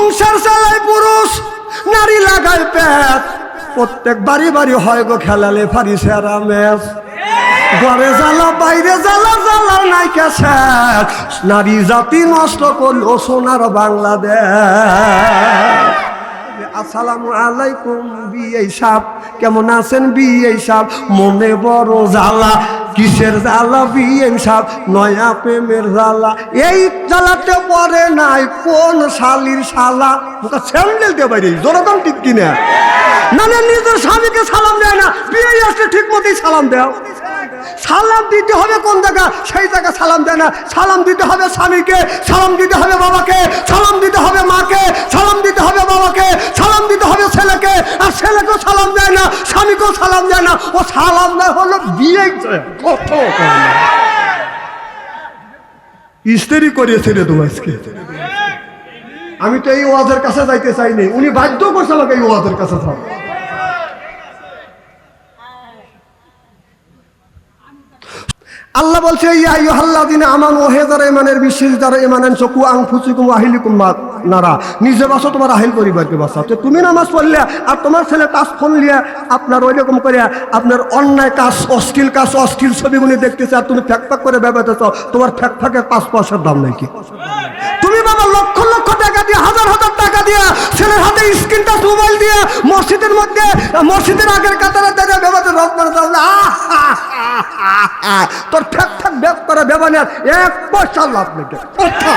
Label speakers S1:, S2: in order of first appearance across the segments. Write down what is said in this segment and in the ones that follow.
S1: সংসার চালায় পুরুষ, নারী লাগায় পেট। প্রত্যেক বাড়ি বাড়ি হয় গো খেলালে ফারি সেরা ম্যাচ ঘরে জ্বালা, বাইরে জ্বালা জ্বালা নাই কেছে। নারী জাতি নষ্ট করল সোনার বাংলাদেশ। আসসালামু আলাইকুম বিয়ে সাপ কেমন আছেন বিয়ে সাপ মনে বড় জ্বালা। কিসের জ্বালা বিয়ে সাপ নয়া প্রেমের জ্বালা। এই জ্বালাতে পরে নাই কোন শালির শালা। মুখা স্যান্ডেল দিয়ে বাইরে জোরকম ঠিক কিনা? না না নিজের স্বামীকে সালাম দেয় না। বিয়ে আসলে ঠিক মতোই সালাম দেও সালাম দিতে হবে কোন জায়গা? সেই জায়গা সালাম দেয় না। সালাম দিতে হবে স্বামীকে, সালাম দিতে হবে বাবাকে, সালাম দিতে হবে মাকে, সালাম দিতে হবে বাবাকে, সালাম দিতে হবে ছেলেকে। আর ছেলেকেও সালাম দেয় না, স্বামীকেও সালাম দেয় না। ও সালাম দেয় হলো বিয়ে কত স্ত্রী করিয়েছে রে আজকে। আমি তো এই ওয়াজের কাছে যাইতে চাইনি। উনি বাধ্য করছে আমাকে এই ওয়াজের কাছে যাওয়া আল্লাহ বলছে, ইয়া আইয়ুহাল্লাযিনা আমানু, হে যারা ইমানের বিশ্বাসী, যারা ইমানান চকু আনফুসিকুম ওয়া আহলিকুম নারা। নিজে বাসো, তোমার আহিল পরিবারকে বাসা তো তুমি নামাজ পড়লে আর তোমার ছেলে টাচ ফোন লিয়া আপনার ওই রকম করে আপনার অন্যায় কাজ, অশ্লীল কাজ, অশ্লীল ছবিগুলি দেখতেছে আর তুমি ফ্যাক ফ্যাক করে ব্যবহৃত তোমার ফ্যাক পাঁচ পয়সার দাম নাকি তুমি বাবা লক্ষ লক্ষ টাকা দিয়ে হাজার হাজার টাকা দিয়ে ছেলের হাতে স্ক্রিন টাচ মোবাইল দিয়ে মসজিদের মধ্যে, মসজিদের আগের কাতারে দাঁড়িয়ে ব্যবহার রব করে তোর ঠেক ঠেক ব্যাপ করে ব্যবহার এক পয়সা লাভ নেই কথা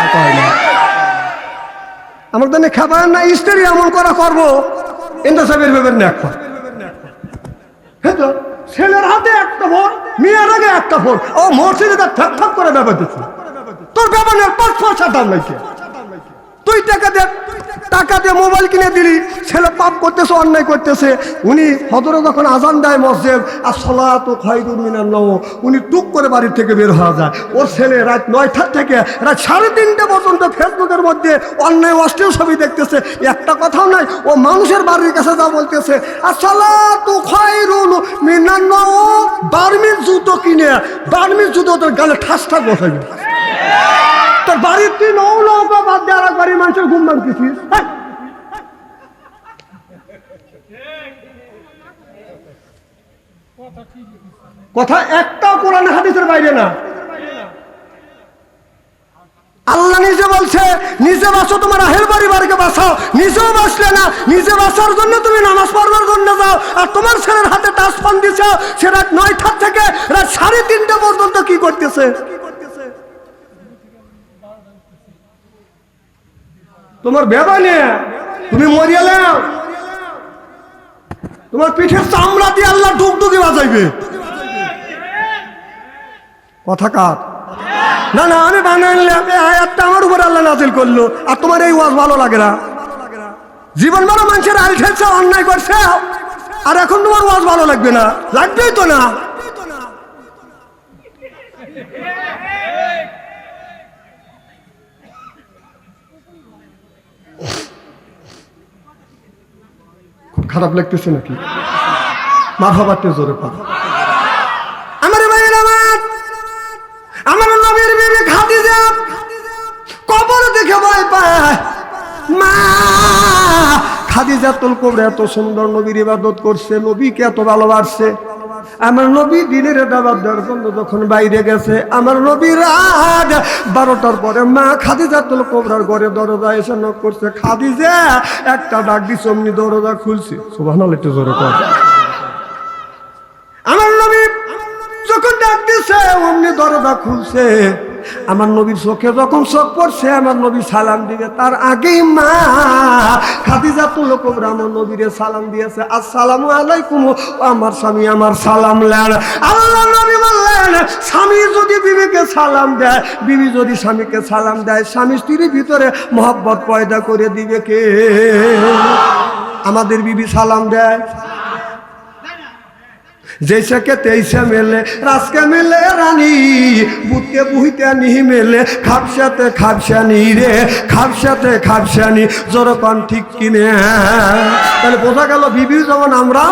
S1: খাবার না। স্ত্রী এমন করা করব। ইন্দা সাহেবের ব্যাপার না তো, ছেলের হাতে একটা ফোন, মেয়ের আগে একটা ফোন। ও মসজিদে ঠক ঠক করে ব্যাপার দিচ্ছে তোর ব্যাপার নেই পাঁচ পয়সা দাম নাকি? তুই টাকা দে, টাকা দিয়ে মোবাইল কিনে দিলি, ছেলে পাপ করতেছে, অন্যায় করতেছে। উনি হদরে যখন আজান দেয় মসজিদ আর সলা তো খয়দুর মিনার নব উনি টুক করে বাড়ির থেকে বের হওয়া যায়। ওর ছেলে রাত নয়টার থেকে রাত সাড়ে তিনটে পর্যন্ত ফেসবুকের মধ্যে অন্যায়, অশ্লীল ছবি দেখতেছে। একটা কথাও নাই, ও মানুষের বাড়ির কাছে যা বলতেছে আর সলা তো খয়রুল মিনার নব বার্মির জুতো কিনে বার্মির জুতো তোর গালে ঠাস ঠাস বসাবি। তোর বাড়ির তুই নৌ নৌকা বাদ দিয়ে আর বাড়ির মানুষের ঘুম ভাঙতেছিস? হ্যাঁ? কথা একটাও কোরআন হাদিসের বাইরে না। আল্লাহ নিজে বলছে, নিজে বাঁচো তোমার আহের পরিবারকে বাঁচাও নিজেও বাঁচলে না, নিজে বাঁচার জন্য তুমি নামাজ পড়বার জন্য যাও। আর তোমার ছেলের হাতে টাচ ফোন দিছ, সে রাত নয়টার থেকে রাত সাড়ে তিনটা পর্যন্ত কি করতেছে? তোমার বেবা নিয়ে তুমি মরিয়া নাও তোমার পিঠের চামড়া দিয়ে আল্লাহ ডুগডুগি বাজাইবে। কথা কার? না না, আমি বানাইলাম এই আয়াতটা আমার উপর আল্লাহ নাজিল করল। আর তোমার এই ওয়াজ ভালো লাগে না। জীবন বড় মানুষের আল ঠেলছে, অন্যায় করছে। আর এখন তোমার ওয়াজ ভালো লাগবে না। লাগবেই তো না। খুব খারাপ লাগতেছে নাকি? মাথা বাড়তে জোরে পা আমার ভাইয়ের আমার আমার নবীর বিবি খাদিজা, কবর দেখে ভয় পায়। মা, খাদিজা তোল কবরে এত সুন্দর নবীর ইবাদত করছে, নবীকে এত ভালোবাসছে। আমার নবী দিনের দাবার দেওয়ার জন্য যখন বাইরে গেছে, আমার নবী রাত বারোটার পরে মা খাদিজা তোল কোবরার ঘরে দরজা এসে নক করছে, খাদিজা, একটা ডাক দিছে, অমনি দরজা খুলছে। সুবাহ একটু জোরে কর আমার নবী যখন ডাক দিছে, অমনি দরজা খুলছে। আমার নবীর চোখে যখন চোখ পড়ছে, আমার নবী সালাম দিবে। তার আগেই মা খাদিজা তুলো কোবরা আমার নবীরে সালাম দিয়েছে। আসসালামু আলাইকুম। আমার স্বামী, আমার সালাম লেন আল্লাহ নবী বললেন, স্বামী যদি বিবিকে সালাম দেয়, বিবি যদি স্বামীকে সালাম দেয়, স্বামী স্ত্রীর ভিতরে মহব্বত পয়দা করে দিবে কে? আমাদের বিবি সালাম দেয়। जैसे के तैसे मिले रस के मिले रानी बुत के बुहिते नहीं मिले खापसाते खापसानी রে খাপসাতে খাপসানি জোরকন ঠিক কিনে তাহলে বোঝা গেল বিবি যেমন আমরা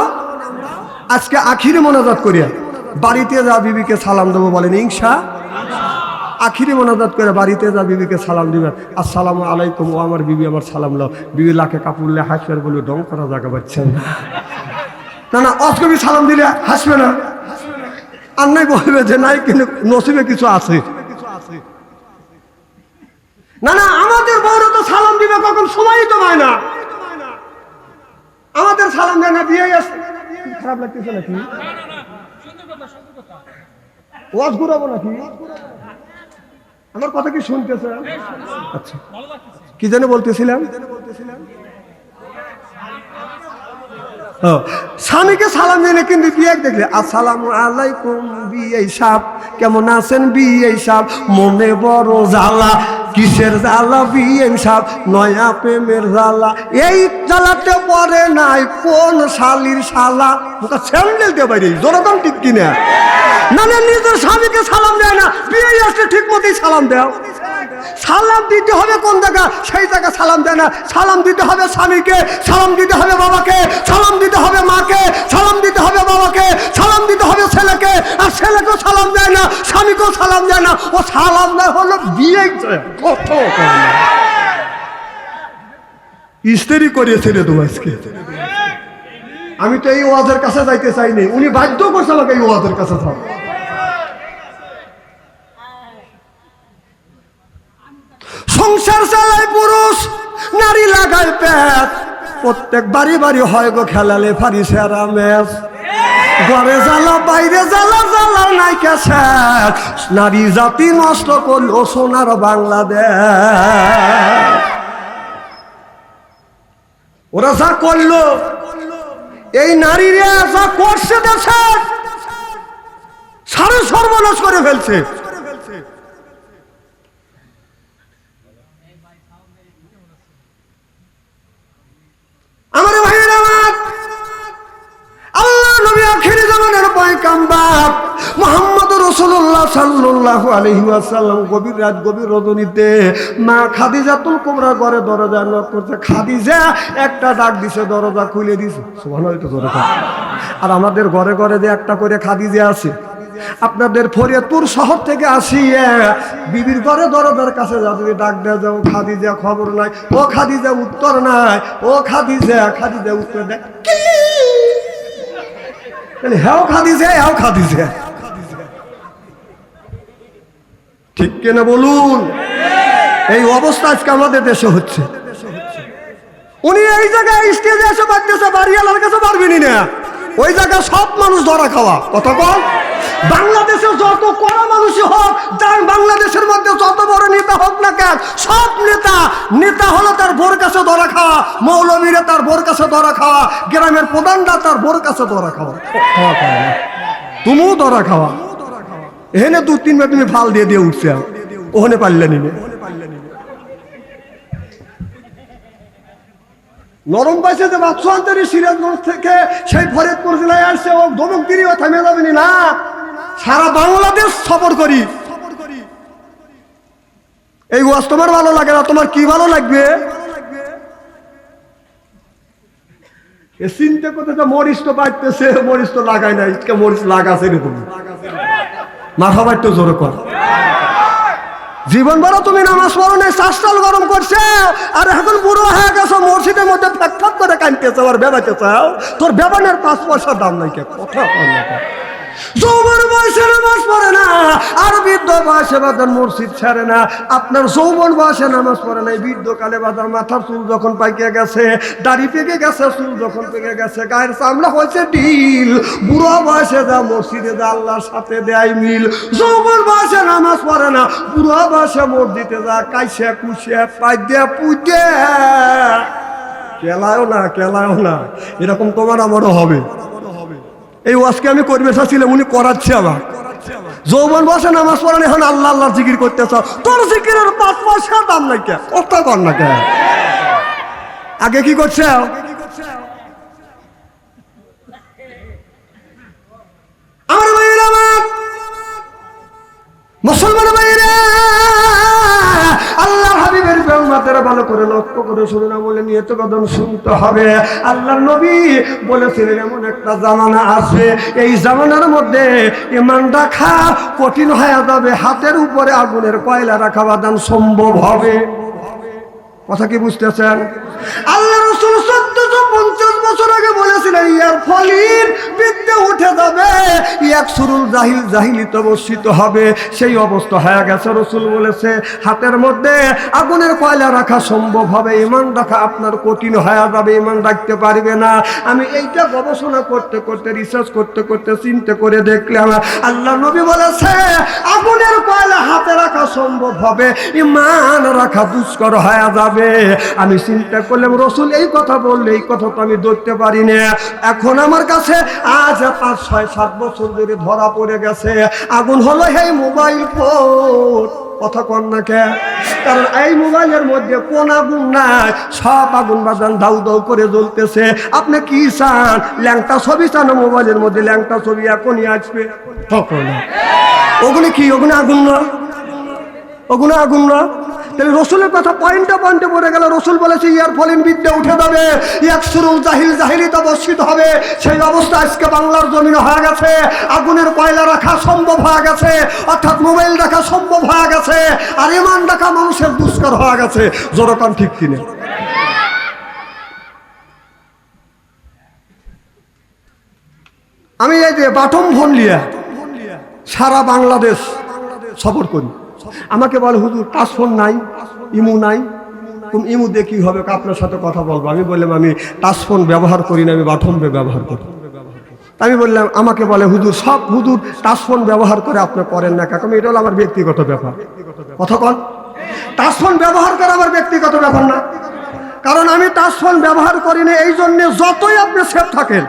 S1: আজকে আখিরে মনোজাত করিয়া বাড়িতে যা বিবিকে সালাম দেবো বলেন ইংসা আখিরি মোনাজাত করে বাড়িতে যা বিবিকে সালাম দিবেন আসসালামু আলাইকুম ও আমার বিবি আমার সালাম লাও বিবি লাখে কাপুরলে হাসবে আর বলবে ডং করা জায়গা পাচ্ছেন না না না অস্কবি সালাম দিলে হাসবে না। আর নাই বলবে যে নাই, কিন্তু নসিবে কিছু আছে। না না, আমাদের বউরা তো সালাম দিবে কখন, সময়ই তো হয় না। আমাদের সালাম দেয় না, বিয়ে আসে খারাপ লাগতেছে নাকি? ওয়াজ ঘুরাবো নাকি? আমার কথা কি শুনতেছে? আচ্ছা। কি জানে বলতেছিলাম? স্বামীকে সালাম দিলে কিন্তু বিয়ে দেখলে, আসসালামু আলাইকুম বিয়ে সাপ কেমন আছেন বিয়ে সাপ মনে বড় জ্বালা, কিসের জ্বালা বিয়ে সাপ নয়া প্রেমের জ্বালা, এই জ্বালাতে পরে নাই কোন শালির শালা? ওটা স্যান্ডেল দিয়ে বাইরে জোরকম ঠিক কিনা? না না নিজের স্বামীকে সালাম দেয় না বিয়ে আসলে ঠিক মতোই সালাম দেও সালাম দিতে হবে কোন জায়গা সেই জায়গা সালাম দেয় না। সালাম দিতে হবে স্বামীকে, সালাম দিতে হবে বাবাকে, সালাম দিতে হবে মাকে, সালাম দিতে হবে বাবাকে, সালাম দিতে হবে ছেলেকে। আর ছেলেকেও সালাম দেয় না, স্বামীকেও সালাম দেয় না। ও সালাম দেয় হলো বিয়ে কত ইস্তেরি করিয়েছিল তোমার আজকে। আমি তো এই ওয়াজের কাছে যাইতে চাইনি। উনি বাধ্য করছে আমাকে এই ওয়াজের কাছে সংসার চালায় পুরুষ, নারী লাগায় পেট প্রত্যেক বাড়ি বাড়ি হয় গো খেলালে ফারি সেরা ম্যাচ। ঘরে জ্বালা, বাইরে জ্বালা জ্বালা নাই কেছে। নারী জাতি নষ্ট করল সোনার বাংলাদেশ। ওরা যা করল, এই নারীরা যা করছে দেশে, সারে সর্বনাশ করে ফেলছে। সাল্লাল্লাহু আলাইহি গভীর রাত, গভীর রজনীতে মা খাদিজাতুল কুবরা ঘরে দরজা নক করছে। খাদিজা একটা ডাক দিছে, দরজা খুলে দিছে। এটা দরজা আর আমাদের ঘরে ঘরে যে একটা করে খাদিজা আছে, আপনাদের ফরিয়াদপুর শহর থেকে আসিয়ে বিবির ঘরে দরজার কাছে যা তুমি ডাক দেওয়া যাও খাদিজা খবর নাই, ও খাদিজা উত্তর নাই, ও খাদিজা খাদিজা উত্তর দেয়। কি? তাহলে হ্যাও খাদিছে ঠিক কিনা বলুন? এই অবস্থা আজকে আমাদের দেশে হচ্ছে। উনি এই জায়গায় স্টেজে এসে বাড়তেছে, বাড়িওয়ালার কাছে পারবেনি না। ওই জায়গায় সব মানুষ ধরা খাওয়া। কতক্ষণ বাংলাদেশে যত কড়া মানুষই হোক, যার বাংলাদেশের মধ্যে যত বড় নেতা হোক না কেন, সব নেতা নেতা হলো তার বোর কাছে ধরা খাওয়া, মৌলবীরা তার বোর কাছে ধরা খাওয়া, গ্রামের প্রধানরা তার বোর কাছে ধরা খাওয়া। তুমিও ধরা খাওয়া। এখানে দু তিনবার তুমি ফাল দিয়ে দিয়ে উঠছে ওখানে পারলে নিবে নরম পাইছে যে বাচ্চু আন্তরি সিরাজগঞ্জ থেকে, সেই ফরিদপুর জেলায় আসছে, ও ধমক দিলি, ও থামে যাবেনি না সারা বাংলাদেশ সফর করি। এই ওয়াজ তোমার ভালো লাগে না, তোমার কি ভালো লাগবে? এ চিন্তা করতে মরিচ তো বাড়তেছে, মরিচ তো লাগাই নাই মরিচ লাগাছে রে তুমি মাথা বাড়তে জোরে কর। জীবন বড় তুমি নামাজ পড়ো নাই, শ্বাসটাল গরম করছে, আর এখন বুড়ো হয়ে গেছো, মসজিদের মধ্যে ফ্যাক করে কানতেছে আর বেবাইতে চাও তোর বেবানের পাঁচ পয়সার দাম নাই কে? কথা। যৌবন বয়সে নামাজ পড়ে না, আর বৃদ্ধ বয়সে বাদান মসজিদ ছাড়ে না। আপনার যৌবন বয়সে নামাজ পড়ে না বৃদ্ধ কালে বাদার মাথার চুল যখন পাইকে গেছে, দাড়ি পেকে গেছে, চুল যখন পেকে গেছে, গায়ের চামড়া হয়েছে ঢিল। বুড়ো বয়সে যা মসজিদে যা আল্লাহর সাথে দেয় মিল। যৌবন বয়সে নামাজ পড়ে না, বুড়ো বয়সে মসজিদে যা কাইসে কুসে পাইদে পুজে কেলায়ও না কেলায়ও না, এরকম তোমার আমারও হবে। এই ওয়াজকে আমি করবে চাচ্ছিলাম, উনি করাচ্ছে আবার। যৌবন বসে, নামাজ পড়ান এখন আল্লাহ আল্লাহ জিকির করতে চাও তোর জিকিরের পাঁচ পয়সা দাম নাই কে? কথা কর না কে? আগে কি করছে? আমার আমার মুসলমান ভালো করে লক্ষ্য করে শুনে না বলে নিয়ে তো কদম শুনতে হবে। আল্লাহ নবী বলেছিলেন, এমন একটা জামানা আছে। এই জামানার মধ্যে ইমান রাখা কঠিন হয়ে যাবে, হাতের উপরে আগুনের কয়লা রাখা বাদান সম্ভব হবে। কথা কি বুঝতেছেন? আল্লাহ রসুল চোদ্দশো পঞ্চাশ বছর আগে বলেছিলেন, ইয়ার ফলির বিদ্যে উঠে যাবে। এক সুরুল জাহিল জাহিলিত বর্ষিত হবে। সেই অবস্থা হয়ে গেছে, রসুল বলেছে, হাতের মধ্যে আগুনের কয়লা রাখা সম্ভব হবে। ইমান রাখা আপনার কঠিন হয়ে যাবে, ইমান রাখতে পারবে না। আমি এইটা গবেষণা করতে করতে রিসার্চ করতে করতে চিন্তা করে দেখলাম, আল্লাহ নবী বলেছে, আগুনের কয়লা হাতে রাখা সম্ভব হবে, ইমান রাখা দুষ্কর হয়ে যাবে। আমি চিন্তা করলাম, রসুল এই কথা বললে, এই কথা তো আমি ধরতে পারি না এখন আমার কাছে আজ পাঁচ ছয় সাত বছর ধরে ধরা পড়ে গেছে। আগুন হলো এই মোবাইল ফোন। কথা কন না কে? কারণ এই মোবাইলের মধ্যে কোন আগুন নাই। সব আগুন বাজান দাউ দাউ করে জ্বলতেছে। আপনি কি চান? ল্যাংটা ছবি চান? মোবাইলের মধ্যে ল্যাংটা ছবি এখনই আসবে। ওগুলো কি? ওগুলো আগুন না? ওগুলো আগুন না তাহলে রসুলের কথা পয়েন্টে পয়েন্টে পড়ে গেল। রসুল বলেছে, ইয়ার ফলিন বিদ্যা উঠে যাবে। এক সুরুল জাহিল জাহিলিতে বর্ষিত হবে। সেই অবস্থা আজকে বাংলার জমিনে হয়ে গেছে। আগুনের কয়লা রাখা সম্ভব হয়ে গেছে। অর্থাৎ মোবাইল রাখা সম্ভব হয়ে গেছে। আর ইমান রাখা মানুষের দুষ্কর হয়ে গেছে। জোরকান ঠিক কিনে? আমি এই যে বাটম ফোন লিয়া সারা বাংলাদেশ সফর করি। আমাকে বলে, হুজুর টাচ ফোন নাই, ইমু নাই। তুমি ইমু দিয়ে কি হবে? আপনার সাথে কথা বলব। আমি বললাম, আমি টাচ ফোন ব্যবহার করি না, আমি পে ব্যবহার করি। আমি বললাম, আমাকে বলে, হুজুর, সব, হুজুর টাচ ফোন ব্যবহার করে আপনি করেন না কাকা এটা হলো আমার ব্যক্তিগত ব্যাপার। কথা কন। টাচ ফোন ব্যবহার করা আমার ব্যক্তিগত ব্যাপার না। কারণ আমি টাচ ফোন ব্যবহার করি না, এই জন্যে যতই আপনি সেফ থাকেন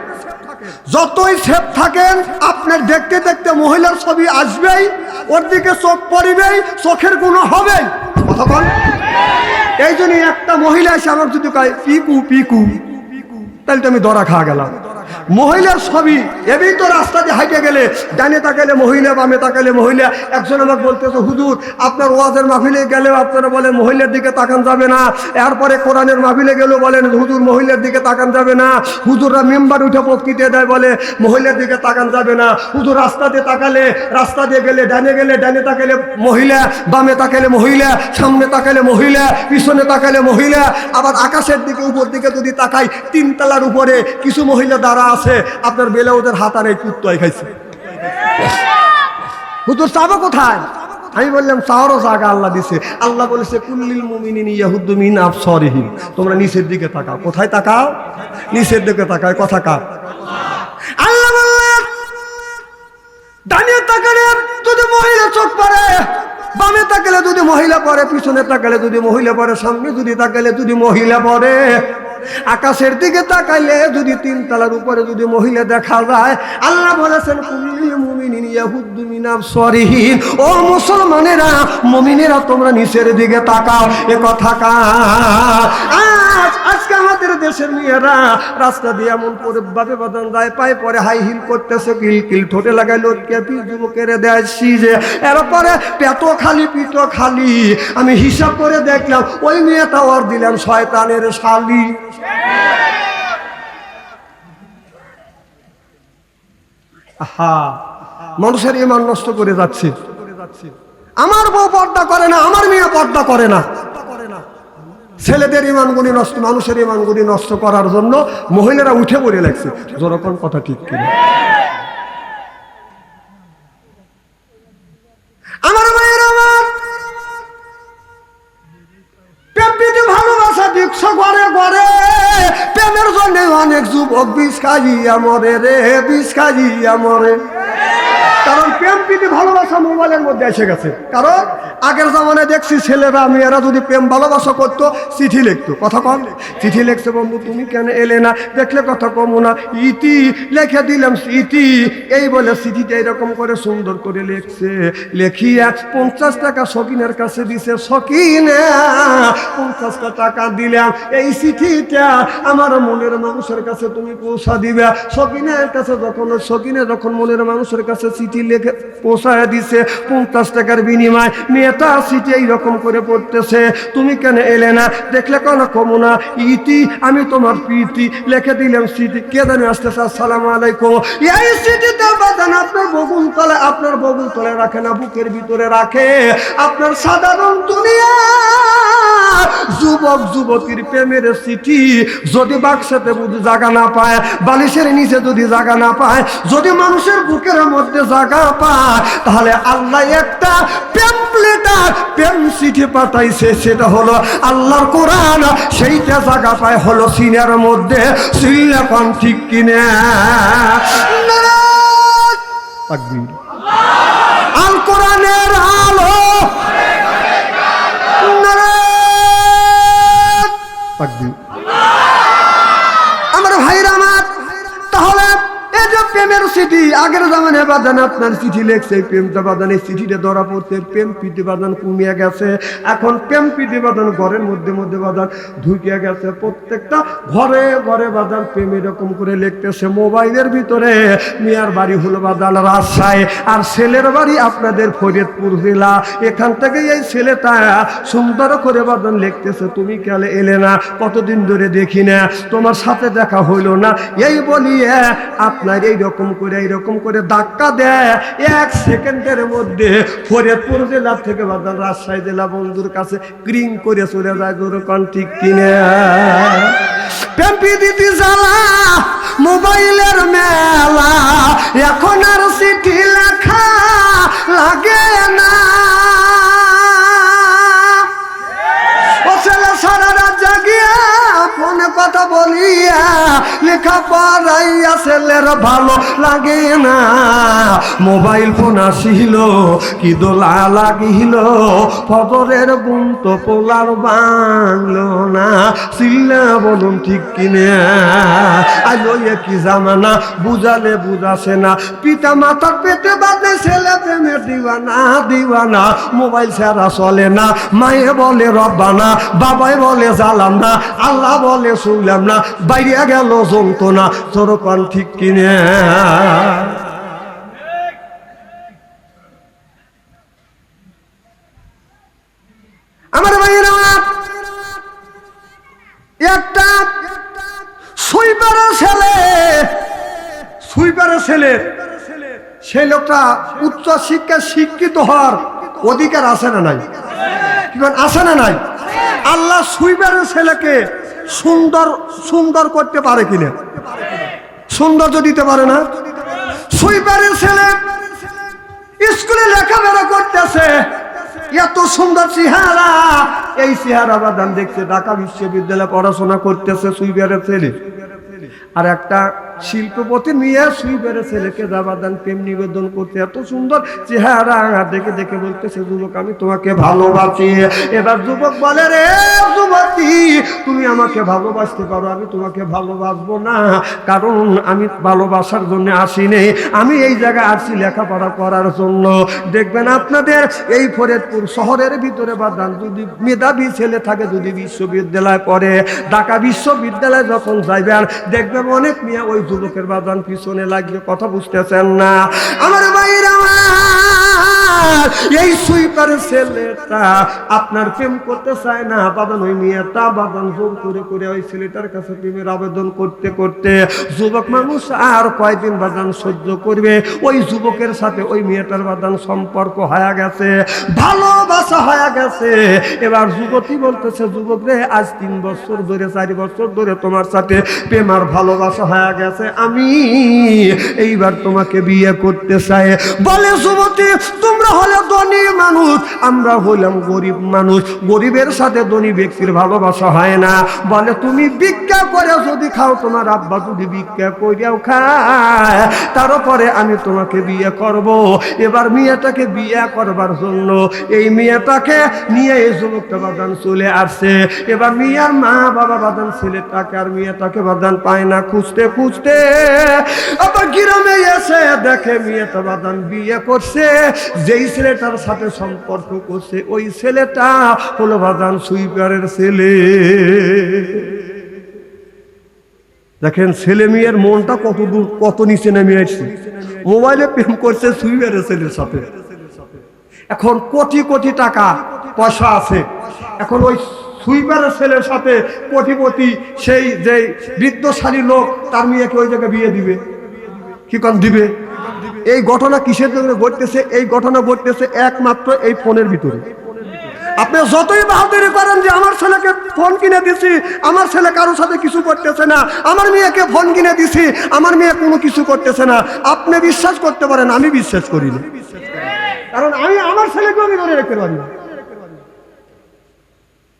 S1: যতই সেফ থাকেন, আপনার দেখতে দেখতে মহিলার ছবি আসবেই, ওর দিকে চোখ পড়িবেই, চোখের গুণ হবেই। কথা এই জন্য একটা মহিলা এসে আমার যদি কয়, পিকু পিকু। তাহলে তো আমি দরা খাওয়া গেলাম। মহিলার ছবি, এমনি তো রাস্তা দিয়ে হাইটে গেলে, ডানে তাকালে মহিলা, বামে তাকালে মহিলা। একজন আমাকে বলতেছে, হুজুর, আপনার ওয়াজের মাহফিলে গেলেও আপনারা বলেন মহিলার দিকে তাকান যাবে না। এরপরে কোরআনের মাহফিলে গেলেও বলেন, হুজুর, মহিলার দিকে তাকান যাবে না। হুজুররা মেম্বার উঠে বক্তৃতা দেয়, বলে, মহিলার দিকে তাকান যাবে না। হুজুর রাস্তা দিয়ে তাকালে, রাস্তা দিয়ে গেলে, ডানে গেলে, ডানে তাকালে মহিলা, বামে তাকালে মহিলা, সামনে তাকালে মহিলা, পিছনে তাকালে মহিলা। আবার আকাশের দিকে, উপর দিকে যদি তাকাই, তিনতলার উপরে কিছু মহিলা দ্বারা আছে, আপনার বেলে ওদের হাত আর এই কুত্তায় খাইছে। হুজুর, চাবো কোথায়? আমি বললাম, চাওয়ারও জায়গা আল্লাহ দিছে। আল্লাহ বলেছে, কুল্লিল মুমিনিন ইয়াহুদ্দু মিন তোমরা নিচের দিকে তাকাও। কোথায় তাকাও? নিচের দিকে তাকাও। কথা কার? আল্লাহ বললেন ডানে তাকালে যদি মহিলা চোখ পড়ে বামে তাকালে যদি মহিলা পড়ে, পিছনে তাকালে যদি মহিলা পরে সামনে যদি তাকালে যদি মহিলা পরে আকাশের দিকে তাকাইলে যদি তিন তলার উপরে যদি মহিলা দেখা যায়, আল্লাহ বলেছেন ও মুসলমানেরা, মুমিনেরা তোমরা নিচের দিকে তাকাও, এ কথা কা আজ আমাদের দেশের মেয়েরা রাস্তা দিয়ে এমন করে ভাবে বাদান যায়, পায়ে পরে হাই হিল করতেছে, কিল কিল ঠোঁটে লাগাই লটকে পি যুবকের দেয় সিজে। এরপরে পেটো খালি পিটো খালি। আমি হিসাব করে দেখলাম, ওই মেয়েটা ওর দিলাম শয়তানের শালি। মানুষের ইমান নষ্ট করে যাচ্ছে। আমার বউ পর্দা করে না, আমার মেয়ে পর্দা করে না। ছেলেদের ইমানগুলি নষ্ট, মানুষের ইমানগুলি নষ্ট করার জন্য মহিলারা উঠে পড়ে লাগছে যেরকম কথা ঠিক কিনা ভালোবাসা করে করে প্রেমের জন্য অনেক যুবক বিষ খাইয়া মরে রে, বিষ খাইয়া মরে। প্রেম প্রীতি, ভালোবাসা মোবাইলের মধ্যে এসে গেছে। কারণ আগের জামানায় দেখছি ছেলেরা, মেয়েরা যদি প্রেম, ভালোবাসা করতো, চিঠি লিখতো। কথা কম? চিঠি লিখছে, বন্ধু, তুমি কেন এলে না? দেখলে কথা কমো না। ইতি, লিখে দিলাম ইতি এই বলে চিঠিটা এরকম করে সুন্দর করে লিখছে। লেখি এক পঞ্চাশ টাকা সকিনের কাছে দিছে, সকিনে পঞ্চাশটা টাকা দিলাম। এই চিঠিটা আমার মনের মানুষের কাছে তুমি পৌঁছা দিবে। সকিনের কাছে যখন, সকিনে যখন মনের মানুষের কাছে চিঠি লিখে পৌঁছায় দিছে পঞ্চাশ টাকার বিনিময়। মেয়েটা চিঠি এইরকম করে পড়তেছে। তুমি কেন এলে না? দেখলে কেন কমো না? ইতি, আমি তোমার প্রীতি। লিখে দিলাম চিঠি কে জানি আসতেছে? আসসালামু আলাইকুম। এই সিটিতে বাদান আপনার বগুল তলে আপনার বগুল তলে রাখে না, বুকের ভিতরে রাখে। আপনার সাধারণ দুনিয়া। যুবক, যুবতীর প্রেমের চিঠি যদি বাক্সাতে বুঝি জায়গা না পায়, বালিশের নিচে যদি জায়গা না পায়, যদি মানুষের বুকের মধ্যে জায়গা পায়, তাহলে আল্লাহ একটা প্যাম্পলেটার প্রেম চিঠি পাঠাইছে, সেটা হলো আল্লাহর কোরআন। সেইটা জায়গা পায় হলো সিনের মধ্যে। সিলেকন ঠিক কিনে? তাকবীর అగ్ని চিঠি আগের জামানে বাদান আপনার চিঠি লেখছে এই প্রেমটা বাদান এই চিঠিটা ধরা পড়তে প্রেম প্রীতি বাদান কমিয়ে গেছে। এখন প্রেম প্রীতি বাদান ঘরের মধ্যে মধ্যে বাদান ঢুকিয়ে গেছে। প্রত্যেকটা ঘরে ঘরে বাদান প্রেম এরকম করে লিখতেছে। মোবাইলের ভিতরে মিয়ার বাড়ি হলো বাদান রাজশাহী, আর ছেলের বাড়ি আপনাদের ফরিদপুর জেলা। এখান থেকে এই ছেলেটা সুন্দর করে বাদান লিখতেছে। তুমি কেলে এলে না, কতদিন ধরে দেখি না, তোমার সাথে দেখা হইল না। এই বলিয়ে আপনার এইরকম করে এইরকম করে ধাক্কা দেয়। এক সেকেন্ডের মধ্যে ফরিদপুর জেলা থেকে বাদান রাজশাহী জেলা বন্ধুর কাছে ক্রিং করে চলে যায় দোকান ঠিক কিনে। পেম্পি জ্বালা, মোবাইলের মেলা, এখন আর চিঠি লেখা লাগে না। কথা বলিয়া লেখা পড়াইয়া ছেলের ভালো লাগে না। মোবাইল ফোন আসিল, কি দোলা লাগিল ফদরের গুণ তো পোলার বাংলো না। সিল্লা বলুন ঠিক কিনে, আজ ওই কি জামানা, বুঝালে বুঝাছে না। পিতা মাতার পেটে বাদে ছেলে প্রেমে দিওয়ানা দিওয়ানা। মোবাইল ছাড়া চলে না, মায়ে বলে রব্বানা, বাবাই বলে জ্বালাম না আল্লাহ বলে শুনলাম না, বাইরে গেল যন্ত্রণা চোরকন ঠিক কিনে। ছেলে ছেলে সেই লোকটা উচ্চ শিক্ষা শিক্ষিত হওয়ার অধিকার না নাই? আছে না নাই? আল্লাহ সুইপারের ছেলেকে সুন্দর সুন্দর করতে পারে কিনা? সৌন্দর্য দিতে পারে না? সুইপারের ছেলে স্কুলে লেখাপড়া করতেছে, এত সুন্দর চেহারা। এই চেহারা বাদান দেখছে ঢাকা বিশ্ববিদ্যালয়ে পড়াশোনা করতেছে সুইপারের ছেলে। আর একটা শিল্পপতি নিয়ে সুইবারের ছেলেকে যাবাদান প্রেম নিবেদন করতে। এত সুন্দর চেহারা, দেখে দেখে বলতেছে, যুবক, আমি তোমাকে ভালোবাসি। এবার যুবক বলে, রে যুবতী, তুমি আমাকে ভালোবাসতে পারো, আমি তোমাকে ভালোবাসবো না। কারণ আমি ভালোবাসার জন্য আসিনি। আমি এই জায়গায় আসছি লেখাপড়া করার জন্য। দেখবেন আপনাদের এই ফরিদপুর শহরের ভিতরে বাদান যদি মেধাবী ছেলে থাকে, যদি বিশ্ববিদ্যালয় পড়ে, ঢাকা বিশ্ববিদ্যালয়ে যখন যাইবেন, দেখবেন অনেক মেয়ে ওই যুবকের বাজান পিছনে লাগিয়ে কথা বুঝতেছেন না। আমার আমার এই সুইপারের ছেলেটা আপনার প্রেম করতে চায় না। বাদান ওই মেয়েটা বাদান জোর করে করে ওই ছেলেটার কাছে প্রেমের আবেদন করতে করতে যুবক মানুষ আর কয়দিন বাদান সহ্য করবে? ওই যুবকের সাথে ওই মেয়েটার বাদান সম্পর্ক হয়ে গেছে, ভালোবাসা হয়ে গেছে। এবার যুবতী বলতেছে, যুবক রে, আজ তিন বছর ধরে, চারি বছর ধরে তোমার সাথে প্রেম ভালোবাসা হয়ে গেছে। আমি এইবার তোমাকে বিয়ে করতে চাই। বলে যুবতী তোমরা হলে ধনী মানুষ, আমরা হলাম গরিব মানুষ। গরিবের সাথে ধনী ব্যক্তির ভালোবাসা হয় না। বলে, তুমি ভিক্ষা করে যদি খাও, তোমার আব্বা যদি ভিক্ষা করিয়াও খায়, তারপরে আমি তোমাকে বিয়ে করব। এবার মেয়েটাকে বিয়ে করবার জন্য এই মেয়েটাকে নিয়ে এই যুবকটা বাদান চলে আসছে। এবার মিয়ার মা বাবা বাদান ছেলেটাকে আর মেয়েটাকে বাদান পায় না। খুঁজতে খুঁজতে আবার গ্রামে দেখে মেয়েটা বাদান বিয়ে করছে। যেই ছেলেটার সাথে সম্পর্ক করছে, ওই ছেলেটা হলো বাদান সুইপারের ছেলে। দেখেন, ছেলে মেয়ের মনটা কত দূর, কত নিচে নেমে আসছে। মোবাইলে প্রেম করছে সুইপারের ছেলের সাথে। এখন কোটি কোটি টাকা পয়সা আছে। এখন ওই সুইপারের ছেলের সাথে কোটিপতি সেই যে বৃদ্ধশালী লোক, তার মেয়েকে ওই জায়গায় বিয়ে দিবে। কি কন দিবে? এই ঘটনা কিসের জন্য ঘটতেছে? এই ঘটনা ঘটতেছে একমাত্র এই ফোনের ভিতরে। আপনি যতই বাহাদুরি করেন যে আমার ছেলেকে ফোন কিনে দিছি, আমার ছেলে কারোর সাথে কিছু করতেছে না, আমার মেয়েকে ফোন কিনে দিছি, আমার মেয়ে কোনো কিছু করতেছে না। আপনি বিশ্বাস করতে পারেন, আমি বিশ্বাস করি না। কারণ আমি আমার ছেলেকে আমি ধরে রাখতে পারি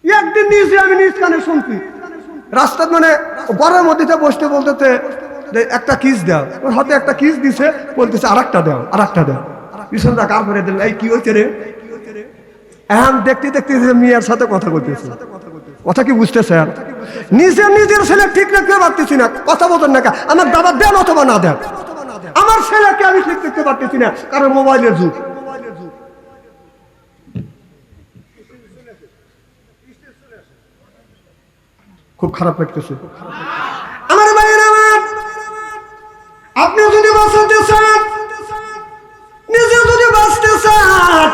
S1: একদিন দিয়েছি আমি নিজ কানে শুনছি। রাস্তার মানে ঘরের মধ্যে বসতে বলতেছে একটা কিস দাও। ওর হাতে একটা কিস দিছে, বলতেছে আর একটা দাও আর একটা দাও পিছনটা কার করে দিল, এই কি হয়েছে রে? এখন দেখতে দেখতে মেয়ের সাথে কথা বলতেছে। কথা কি বুঝতেছে আর? নিজের নিজের ছেলে ঠিক রাখতে পারতেছি না। কথা বলতেন না আমার বাবা দেন অথবা না দেন? আমার ছেলেকে আমি ঠিক রাখতে পারতেছি না, কারণ মোবাইলের যুগ। খুব খারাপ লাগতেছে। আপনি যদি বাঁচাতে চান নিজে যদি বাঁচতে চান,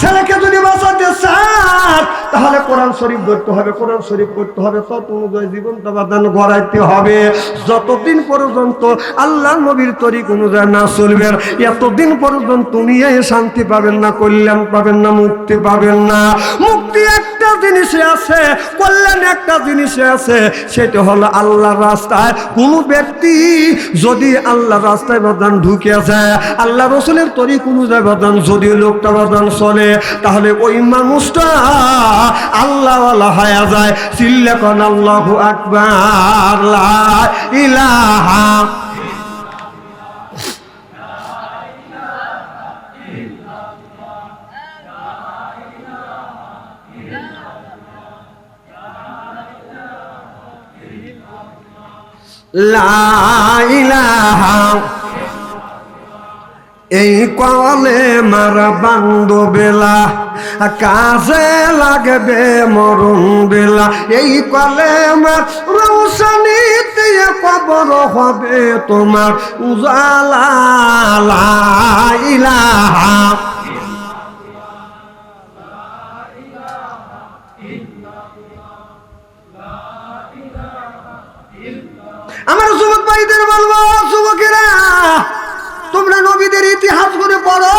S1: ছেলেকে যদি বাঁচাতে চান, তাহলে কোরআন শরীফ ধরতে হবে, কোরআন শরীফ করতে হবে তত অনুযায়ী জীবনটা বাদান গড়াইতে হবে। যতদিন পর্যন্ত আল্লাহ নবীর তরিক অনুযায়ী না চলবেন, এতদিন পর্যন্ত তুমি শান্তি পাবেন না, কল্যাণ পাবেন না, মুক্তি পাবেন না। মুক্তি একটা জিনিসে আছে, কল্যাণ একটা জিনিসে আছে, সেটা হলো আল্লাহর রাস্তায়। কোন ব্যক্তি যদি আল্লাহ রাস্তায় বাদান ঢুকে যায়, আল্লাহ রসুলের তরিক অনুযায়ী বাদান যদি লোকটা বাদান চলে, তাহলে ওই মানুষটা আল্লাহ হয়ে যায়। চিল্লে কন আল্লাহ আকবার ইলাহা এই কলে মারা বান্ধব বেলা, কাজে লাগবে মরণ বেলা। এই কলে মার রৌশনীতে কবর হবে তোমার। উজালা ইলাহা আমার যুবক ভাইদের বলব, যুবকেরা, তোমরা নবীদের ইতিহাস গুলি পড়ো,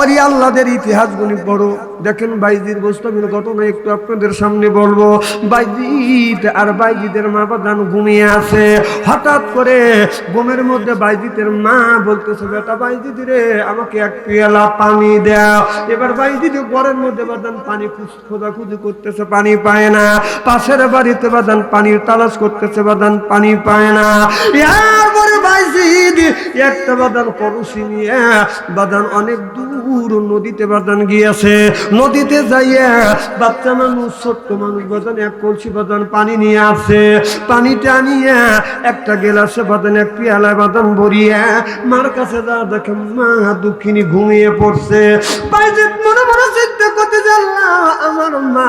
S1: ওরি আল্লাহদের ইতিহাস গুলি পড়ো। দেখেন বাইজির বস্তাবির ঘটনা একটু আপনাদের সামনে বলব। বাইজিদ আর বাইজিদের মা বাদান ঘুমিয়ে আছে। হঠাৎ করে ঘুমের মধ্যে বাইজিদের মা বলতেছে, বেটা বাইজিদ রে, আমাকে এক পেয়ালা পানি দাও। এবার বাইজিদ ঘরের মধ্যে বাদান পানি খুঁজ- খোঁজাখুঁজি করতেছে, পানি পায় না। পাশের বাড়িতে বাদান পানির তালাশ করতেছে বাদান পানি পায় না। বাইজিদ, একটা বাদান করসি নিয়ে বাদান অনেক দূর নদীতে বাদান গিয়েছে। নদীতে যাইয়া বাচ্চা মানুষ, ছোট্ট মানুষ বাদান, এক কলসি বাদান পানি নিয়ে আসে। পানিটা নিয়ে একটা গেলাসে বাদান, এক পেয়ালা বাদান ভরিয়া মার কাছে যা দেখে মা দুঃখিনী ঘুমিয়ে পড়ছে। মনে মনে করতে আমার মা।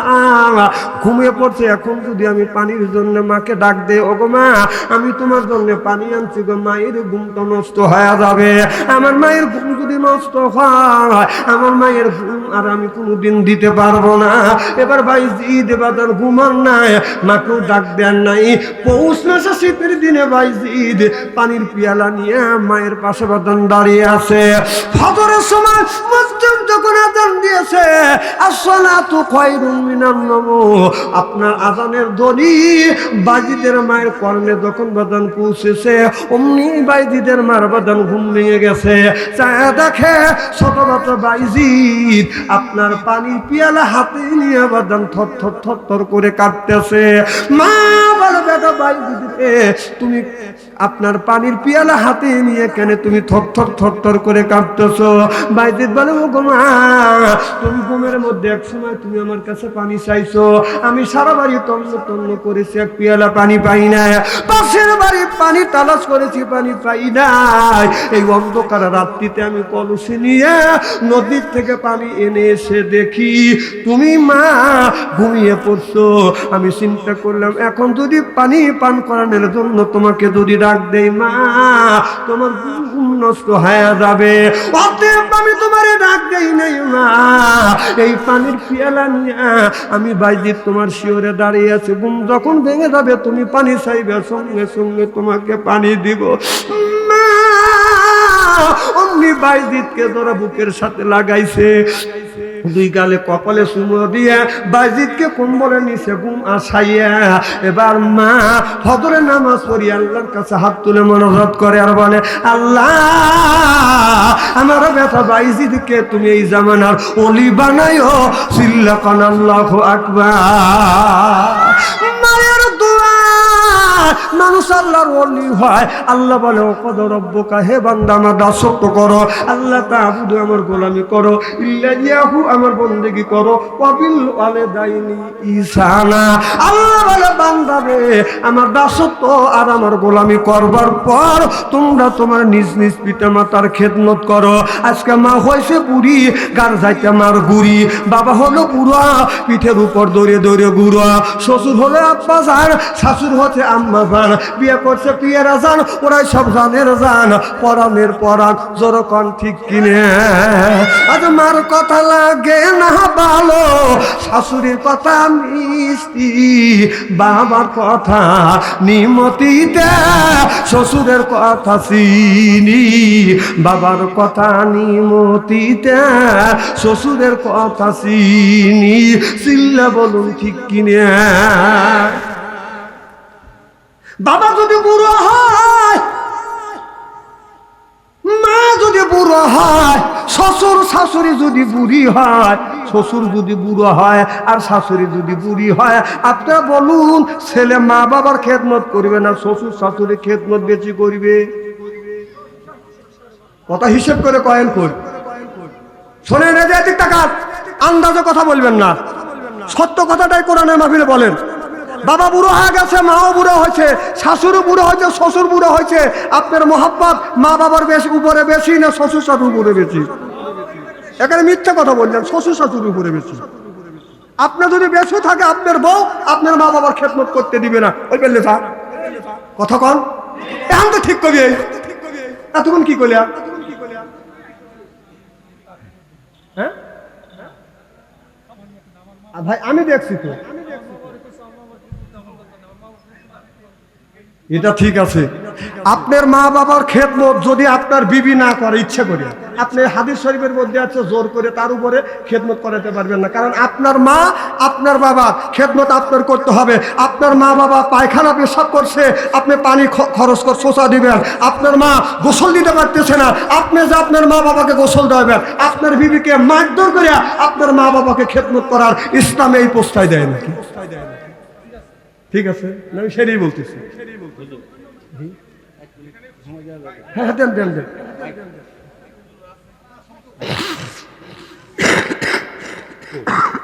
S1: ঘুমিয়ে পড়ছে, এখন যদি আমি পানির জন্য মাকে ডাক দে ওগো মা, আমি তোমার জন্য পানি আনছি গো, মায়ের নষ্ট হয়ে যাবে। আমার মায়ের ঘুম যদি নষ্ট হয়, আমার মায়ের ঘুম আর আমি কোনোদিন দিতে পারব না। এবার ভাই বাদার ঘুমান নাই, মাকেও ডাক দেন নাই। পৌষ মাসে শীতের দিনে ভাই জিদ পানির পিয়ালা নিয়ে মায়ের পাশে বাদান দাঁড়িয়ে আছে। ফজরের সময় যখন আজান দিয়েছে আপনার আজানের ধ্বনি বাজিদের মায়ের কর্ণে যখন বাদান পৌঁছেছে, অমনি বাইজিদের মার বাদান ঘুম ভেঙে গেছে। চায়া দেখে ছোট ছোট বাইজিদ আপনার পানি পিয়ালা হাতে নিয়ে বাদান থর থর থর করে কাটতেছে মা বেটা রে তুমি আপনার পানির পিয়ালা হাতে নিয়ে কেন তুমি থর থর করে বলে, ও গো মা, তুমি ঘুমের মধ্যে এক সময় তুমি আমার কাছে পানি চাইছো। আমি সারা বাড়ি তন্ন তন্ন করেছি, এক পিয়ালা পানি পাই পাশের বাড়ি পানি তালাশ করেছি, পানি পাই নাই। এই অন্ধকার রাত্রিতে আমি কলসি নিয়ে নদীর থেকে পানি এনে এসে দেখি, তুমি মা ঘুমিয়ে পড়ছো। আমি চিন্তা করলাম, এখন যদি পানি পান করানোর জন্য তোমাকে যদি ডাক দেই, মা, তোমার নষ্ট হয়ে যাবে। অতএব আমি তোমারে ডাক দেই নাই, মা। এই পানির পিয়ালা নিয়ে আমি বাইদির তোমার শিওরে দাঁড়িয়ে আছি। ঘুম যখন ভেঙে যাবে, তুমি পানি চাইবে, সঙ্গে সঙ্গে তোমাকে পানি দিব। অমনি বাইজিৎকে ধরা বুকের সাথে লাগাইছে। দুই গালে কপালে সুমো দিয়ে বাইজিৎকে কম্বলে নিচে গুম আসাইয়া এবার মা হদরে নামাজ পড়ি, আল্লাহর কাছে হাত তুলে মনোরোধ করে আর বলে, আল্লাহ, আমার ব্যথা বাইজিদকে তুমি এই জামানার অলি বানাইও সিল্লা কান আল্লাহ আকবার মানুষ আল্লাহর অলি হয়। আল্লাহ বলে, ও কদ রব্বকা, হে বান্দা, আমার দাসত্ব করো। আল্লাহ তাবুদু আমার গোলামি করো। ইল্লাহু আমার বন্দেগি করো। কবিল আলে দাইনি ইসানা আল্লাহ বলে, বান্দা রে, আমার দাসত্ব আর আমার গোলামি করবার পর তোমরা তোমার নিজ নিজ পিতা মাতার খেদমত করো। আজকে মা হয়েছে বুড়ি, গার যাইতে মার গুড়ি। বাবা হলো বুড়া, পিঠের উপর দৌড়ে দৌড়ে গুড়া। শ্বশুর হলো আব্বা যান শাশুর হচ্ছে আম্মা যান বিয়ে করছে পিয়েরা যান ওরাই সব জানের যান পরাণের পরাণ জোরকন ঠিক কিনে। আজ মার কথা লাগে না ভালো, শাশুড়ির কথা মিষ্টি, বাবার কথা নিমতিতে, শ্বশুরের কথা চিনি, বাবার কথা নিমতিতে, শ্বশুরের কথা চিনি, চিল্লা বলুন ঠিক কিনে। বাবা যদি বুড়ো হয়, মা যদি বুড়ো হয়, শ্বশুর শাশুড়ি যদি বুড়ি হয়, শ্বশুর যদি বুড়ো হয় আর শাশুড়ি যদি বুড়ি হয় আপনারা বলুন, ছেলে মা বাবার খেদমত করবে না, শ্বশুর শাশুড়ি খেদমত বেশি করবে? কথা হিসেব করে কয়েন কর শোনেন এদিক টাকা আন্দাজে কথা বলবেন না। সত্য কথাটাই কোরআনের মাহফিলে বলেন। বাবা বুড়ো হয়ে গেছে, মাও বুড়ো হয়েছে শাশুড়ও বুড়ো হয়েছে, শ্বশুর বুড়ো হয়েছে। আপনার মোহাব্বত মা বাবার বেশি, উপরে বেশি না শ্বশুর শাশুর উপরে বেশি? এখানে মিথ্যা কথা বললেন, শ্বশুর শাশুর উপরে বেশি। আপনার যদি বেশি থাকে, আপনার বউ আপনার মা বাবার খেদমত করতে দিবে না। ওই বললে থাক কথা কন। এখন তো ঠিক করবি এতক্ষণ কি করলে হ্যাঁ? ভাই, আমি দেখছি তো। এটা ঠিক আছে। আপনার মা বাবার খেদমত যদি আপনার বিবি না করে, ইচ্ছে করে, আপনি হাদিস শরীফের মধ্যে আছে জোর করে তার উপরে খেদমত করাতে পারবেন না। কারণ আপনার মা, আপনার বাবা খেদমত আপনার করতে হবে। আপনার মা বাবা পায়খানা পেশাব করছে, আপনি পানি খরচ কর, শোষা দিবেন। আপনার মা গোসল দিতে পারতেছে না, আপনি যে আপনার মা বাবাকে গোসল দেবেন, আপনার বিবিকে মারধর করে আপনার মা বাবাকে খেদমত করার ইসলামে এই পোস্তায় দেয় নাকি? ঠিক আছে? আমি সেটাই বলতেছি। হ্যাঁ দেন দেন দেন।